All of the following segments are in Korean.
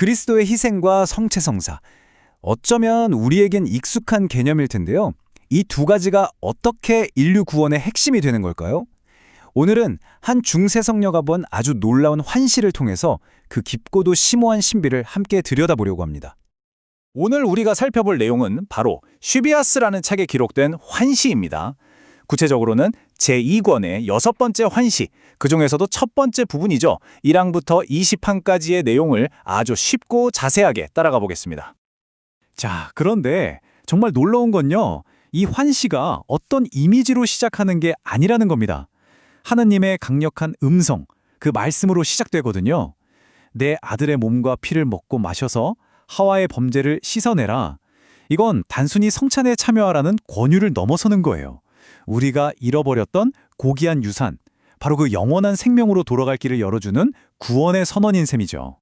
그리스도의 희생과 성체성사. 어쩌면 우리에겐 익숙한 개념일 텐데요. 이 두 가지가 어떻게 인류 구원의 핵심이 되는 걸까요? 오늘은 한 중세성녀가 본 아주 놀라운 환시를 통해서 그 깊고도 심오한 신비를 함께 들여다보려고 합니다. 오늘 우리가 살펴볼 내용은 바로 슈비아스라는 책에 기록된 환시입니다. 구체적으로는 제2권의 여섯 번째 환시, 그 중에서도 첫 번째 부분이죠. 1항부터 20항까지의 내용을 아주 쉽고 자세하게 따라가 보겠습니다. 자, 그런데 정말 놀라운 건요. 이 환시가 어떤 이미지로 시작하는 게 아니라는 겁니다. 하느님의 강력한 음성, 그 말씀으로 시작되거든요. 내 아들의 몸과 피를 먹고 마셔서 하와의 범죄를 씻어내라. 이건 단순히 성찬에 참여하라는 권유를 넘어서는 거예요. 우리가 잃어버렸던 고귀한 유산, 바로 그 영원한 생명으로 돌아갈 길을 열어주는 구원의 선언인 셈이죠.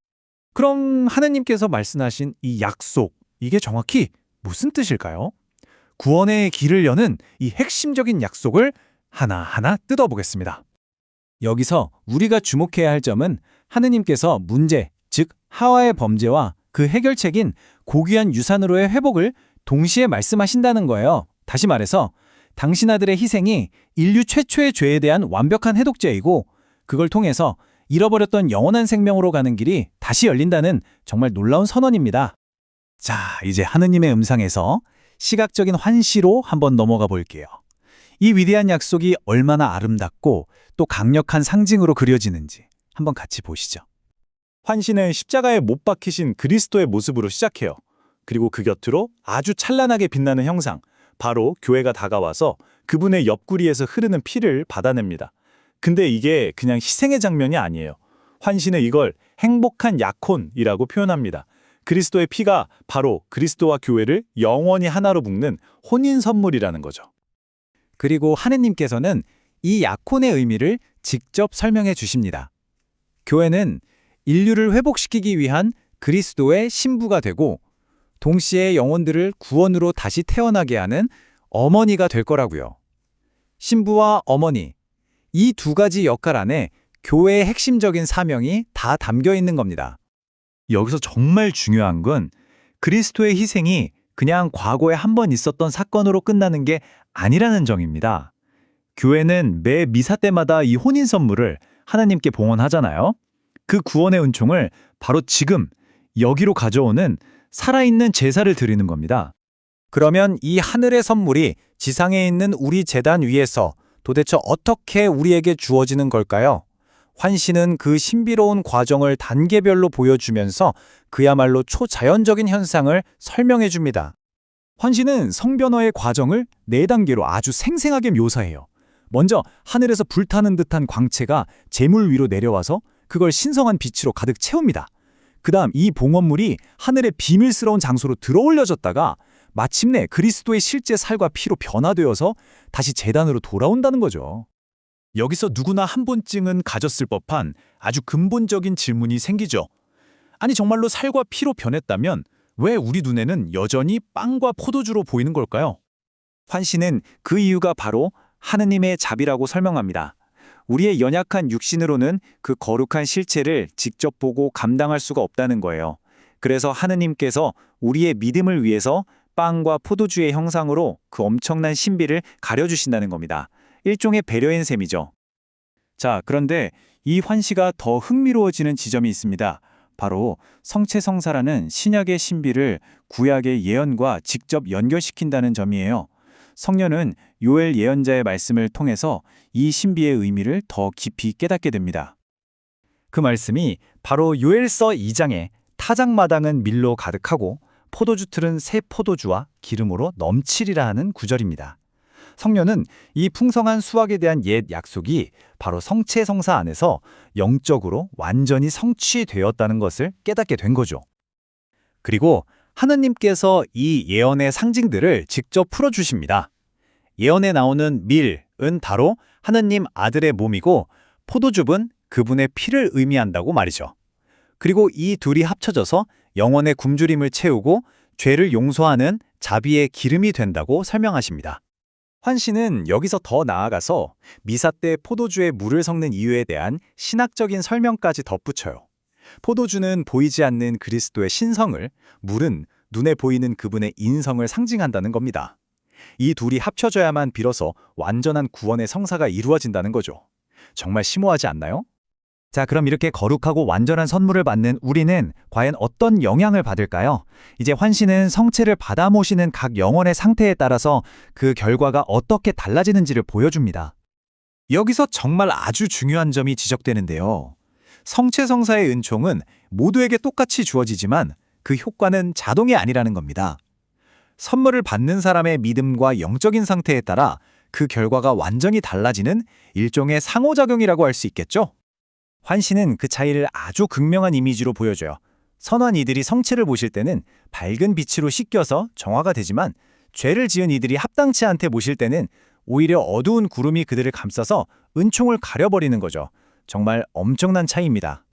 그럼 하느님께서 말씀하신 이 약속, 이게 정확히 무슨 뜻일까요? 구원의 길을 여는 이 핵심적인 약속을 하나하나 뜯어보겠습니다. 여기서 우리가 주목해야 할 점은 하느님께서 문제, 즉 하와의 범죄와 그 해결책인 고귀한 유산으로의 회복을 동시에 말씀하신다는 거예요. 다시 말해서 당신 아들의 희생이 인류 최초의 죄에 대한 완벽한 해독제이고 그걸 통해서 잃어버렸던 영원한 생명으로 가는 길이 다시 열린다는 정말 놀라운 선언입니다. 자, 이제 하느님의 음상에서 시각적인 환시로 한번 넘어가 볼게요. 이 위대한 약속이 얼마나 아름답고 또 강력한 상징으로 그려지는지 한번 같이 보시죠. 환시는 십자가에 못 박히신 그리스도의 모습으로 시작해요. 그리고 그 곁으로 아주 찬란하게 빛나는 형상, 바로 교회가 다가와서 그분의 옆구리에서 흐르는 피를 받아냅니다. 근데 이게 그냥 희생의 장면이 아니에요. 환시는 이걸 행복한 약혼이라고 표현합니다. 그리스도의 피가 바로 그리스도와 교회를 영원히 하나로 묶는 혼인 선물이라는 거죠. 그리고 하느님께서는 이 약혼의 의미를 직접 설명해 주십니다. 교회는 인류를 회복시키기 위한 그리스도의 신부가 되고 동시에 영혼들을 구원으로 다시 태어나게 하는 어머니가 될 거라고요. 신부와 어머니, 이 두 가지 역할 안에 교회의 핵심적인 사명이 다 담겨 있는 겁니다. 여기서 정말 중요한 건 그리스도의 희생이 그냥 과거에 한 번 있었던 사건으로 끝나는 게 아니라는 점입니다. 교회는 매 미사 때마다 이 혼인 선물을 하나님께 봉헌하잖아요. 그 구원의 은총을 바로 지금 여기로 가져오는 살아있는 제사를 드리는 겁니다. 그러면 이 하늘의 선물이 지상에 있는 우리 재단 위에서 도대체 어떻게 우리에게 주어지는 걸까요? 환시는 그 신비로운 과정을 단계별로 보여주면서 그야말로 초자연적인 현상을 설명해 줍니다. 환시는 성변화의 과정을 네 단계로 아주 생생하게 묘사해요. 먼저 하늘에서 불타는 듯한 광채가 재물 위로 내려와서 그걸 신성한 빛으로 가득 채웁니다. 그 다음 이 봉헌물이 하늘의 비밀스러운 장소로 들어올려졌다가 마침내 그리스도의 실제 살과 피로 변화되어서 다시 재단으로 돌아온다는 거죠. 여기서 누구나 한 번쯤은 가졌을 법한 아주 근본적인 질문이 생기죠. 아니 정말로 살과 피로 변했다면 왜 우리 눈에는 여전히 빵과 포도주로 보이는 걸까요? 환시는 그 이유가 바로 하느님의 자비라고 설명합니다. 우리의 연약한 육신으로는 그 거룩한 실체를 직접 보고 감당할 수가 없다는 거예요. 그래서 하느님께서 우리의 믿음을 위해서 빵과 포도주의 형상으로 그 엄청난 신비를 가려주신다는 겁니다. 일종의 배려인 셈이죠. 자, 그런데 이 환시가 더 흥미로워지는 지점이 있습니다. 바로 성체성사라는 신약의 신비를 구약의 예언과 직접 연결시킨다는 점이에요. 성녀는 요엘 예언자의 말씀을 통해서 이 신비의 의미를 더 깊이 깨닫게 됩니다. 그 말씀이 바로 요엘서 2장에 타작마당은 밀로 가득하고 포도주 틀은 새 포도주와 기름으로 넘치리라 하는 구절입니다. 성녀는 이 풍성한 수확에 대한 옛 약속이 바로 성체 성사 안에서 영적으로 완전히 성취되었다는 것을 깨닫게 된 거죠. 그리고 하느님께서 이 예언의 상징들을 직접 풀어주십니다. 예언에 나오는 밀은 바로 하느님 아들의 몸이고 포도즙은 그분의 피를 의미한다고 말이죠. 그리고 이 둘이 합쳐져서 영혼의 굶주림을 채우고 죄를 용서하는 자비의 기름이 된다고 설명하십니다. 환시는 여기서 더 나아가서 미사 때 포도주에 물을 섞는 이유에 대한 신학적인 설명까지 덧붙여요. 포도주는 보이지 않는 그리스도의 신성을, 물은 눈에 보이는 그분의 인성을 상징한다는 겁니다. 이 둘이 합쳐져야만 비로소 완전한 구원의 성사가 이루어진다는 거죠. 정말 심오하지 않나요? 자, 그럼 이렇게 거룩하고 완전한 선물을 받는 우리는 과연 어떤 영향을 받을까요? 이제 환신은 성체를 받아 모시는 각 영혼의 상태에 따라서 그 결과가 어떻게 달라지는지를 보여줍니다. 여기서 정말 아주 중요한 점이 지적되는데요. 성체 성사의 은총은 모두에게 똑같이 주어지지만 그 효과는 자동이 아니라는 겁니다. 선물을 받는 사람의 믿음과 영적인 상태에 따라 그 결과가 완전히 달라지는 일종의 상호작용이라고 할 수 있겠죠? 환신은 그 차이를 아주 극명한 이미지로 보여줘요. 선한 이들이 성체를 보실 때는 밝은 빛으로 씻겨서 정화가 되지만 죄를 지은 이들이 합당치 않게 모실 때는 오히려 어두운 구름이 그들을 감싸서 은총을 가려버리는 거죠. 정말 엄청난 차이입니다.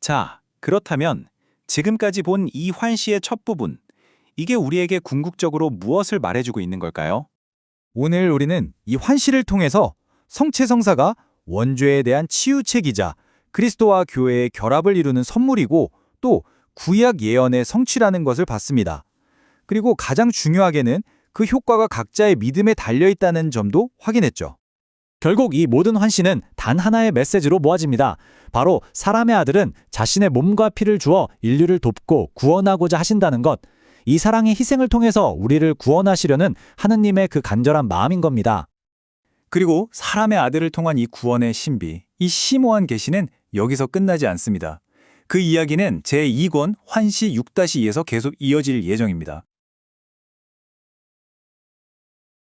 자, 그렇다면 지금까지 본 이 환시의 첫 부분, 이게 우리에게 궁극적으로 무엇을 말해주고 있는 걸까요? 오늘 우리는 이 환시를 통해서 성체성사가 원죄에 대한 치유책이자 그리스도와 교회의 결합을 이루는 선물이고 또 구약 예언의 성취라는 것을 봤습니다. 그리고 가장 중요하게는 그 효과가 각자의 믿음에 달려 있다는 점도 확인했죠. 결국 이 모든 환시는 단 하나의 메시지로 모아집니다. 바로 사람의 아들은 자신의 몸과 피를 주어 인류를 돕고 구원하고자 하신다는 것. 이 사랑의 희생을 통해서 우리를 구원하시려는 하느님의 그 간절한 마음인 겁니다. 그리고 사람의 아들을 통한 이 구원의 신비, 이 심오한 계시는 여기서 끝나지 않습니다. 그 이야기는 제2권 환시 6-2에서 계속 이어질 예정입니다.